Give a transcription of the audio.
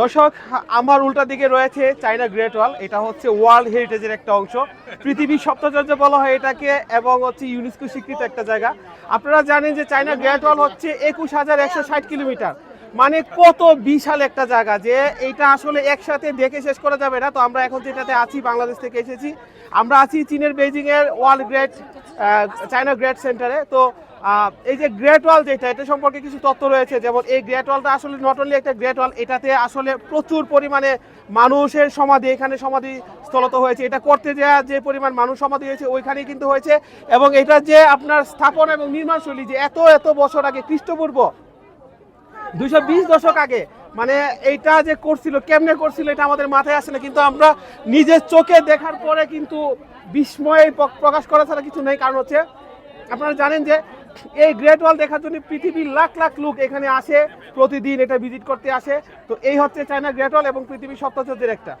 দর্শক, আমার উল্টা দিকে রয়েছে চাইনা গ্রেট ওয়াল। এটা হচ্ছে ওয়ার্ল্ড হেরিটেজের একটা অংশ। পৃথিবীর সপ্তাচার্য বলা হয় এটাকে এবং হচ্ছে ইউনেস্কো স্বীকৃত একটা জায়গা। আপনারা জানেন যে চাইনা গ্রেট ওয়াল হচ্ছে একুশ হাজার একশো ষাট কিলোমিটার। মানে কত বিশাল একটা জায়গা যে এটা আসলে একসাথে দেখে শেষ করা যাবে না। তো আমরা এখন যেটাতে আছি, বাংলাদেশ থেকে এসেছি। আমরা আছি চীনের বেজিং এর ওয়ার্ল্ড গ্রেট চায়না গ্রেট সেন্টারে। তো এই যে গ্রেট ওয়াল যেটা, এটা সম্পর্কে কিছু তথ্য রয়েছে। যেমন এই গ্রেট ওয়ালটা আসলে নট অনলি একটা গ্রেট ওয়াল এটাতে আসলে প্রচুর পরিমাণে মানুষের সমাধি, এখানে সমাধি স্থলত হয়েছে। এটা করতে দেওয়া যে পরিমাণ মানুষ সমাধি হয়েছে, ওইখানেই কিন্তু হয়েছে। এবং এটা যে আপনার স্থাপন এবং নির্মাণ শৈলী যে এত এত বছর আগে, খ্রিস্টপূর্ব বিশ দশক আগে মানে এইটা যে করছিল, কেমনে করছিল, এটা আমাদের মাথায় আসে না। কিন্তু আমরা নিজের চোখে দেখার পরে কিন্তু বিস্ময় প্রকাশ করা ছাড়া কিছু নেই। কারণ হচ্ছে আপনারা জানেন যে এই গ্রেট ওয়াল দেখার জন্য পৃথিবীর লাখ লাখ লোক এখানে আসে, প্রতিদিন এটা ভিজিট করতে আসে। তো এই হচ্ছে চায়না গ্রেট ওয়াল এবং পৃথিবীর সপ্তাহের একটা।